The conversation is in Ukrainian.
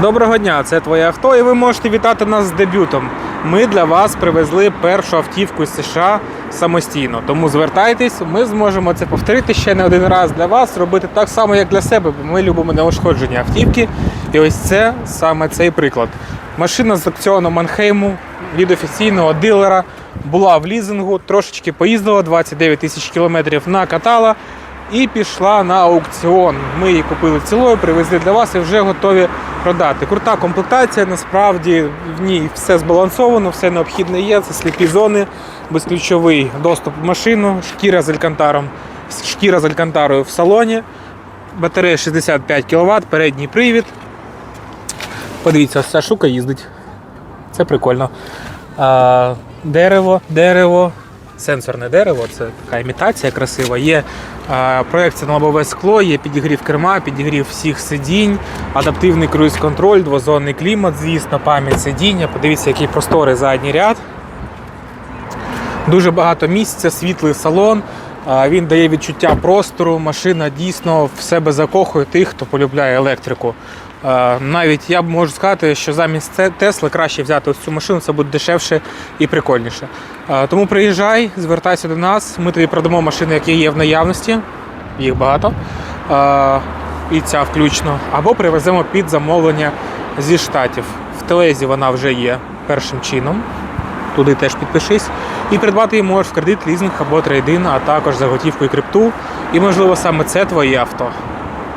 Доброго дня, це твоє авто, і ви можете вітати нас з дебютом. Ми для вас привезли першу автівку з США самостійно. Тому звертайтесь, ми зможемо це повторити ще не один раз для вас, робити так само, як для себе, бо ми любимо неушкоджені автівки. І ось це саме цей приклад. Машина з аукціону Манхейму від офіційного дилера була в лізингу, трошечки поїздила, 29 тисяч кілометрів накатала і пішла на аукціон. Ми її купили цілою, привезли для вас і вже готові продати. Крута комплектація, насправді в ній все збалансовано, все необхідне є. Це сліпі зони, безключовий доступ в машину, шкіра з алькантаром, шкіра з алькантарою в салоні, батарея 65 кВт, передній привід. Подивіться, ось ця штука їздить. Це прикольно. А, дерево, дерево, сенсорне дерево, це така імітація красива. Є а, проекція на лобове скло, є підігрів керма, підігрів всіх сидінь, адаптивний круїз-контроль, двозонний клімат, звісно, пам'ять сидіння. Подивіться, який просторий задній ряд. Дуже багато місця, світлий салон. Він дає відчуття простору. Машина дійсно в себе закохує тих, хто полюбляє електрику. Навіть я можу сказати, що замість Те- Тесли краще взяти ось цю машину, це буде дешевше і прикольніше. Тому приїжджай, звертайся до нас. Ми тобі продамо машини, які є в наявності. Їх багато. І ця включно. Або привеземо під замовлення зі штатів. В Телезі вона вже є першим чином туди теж підпишись. І придбати її можеш в кредит, лізинг або трейдин, а також за готівку і крипту. І можливо саме це твоє авто.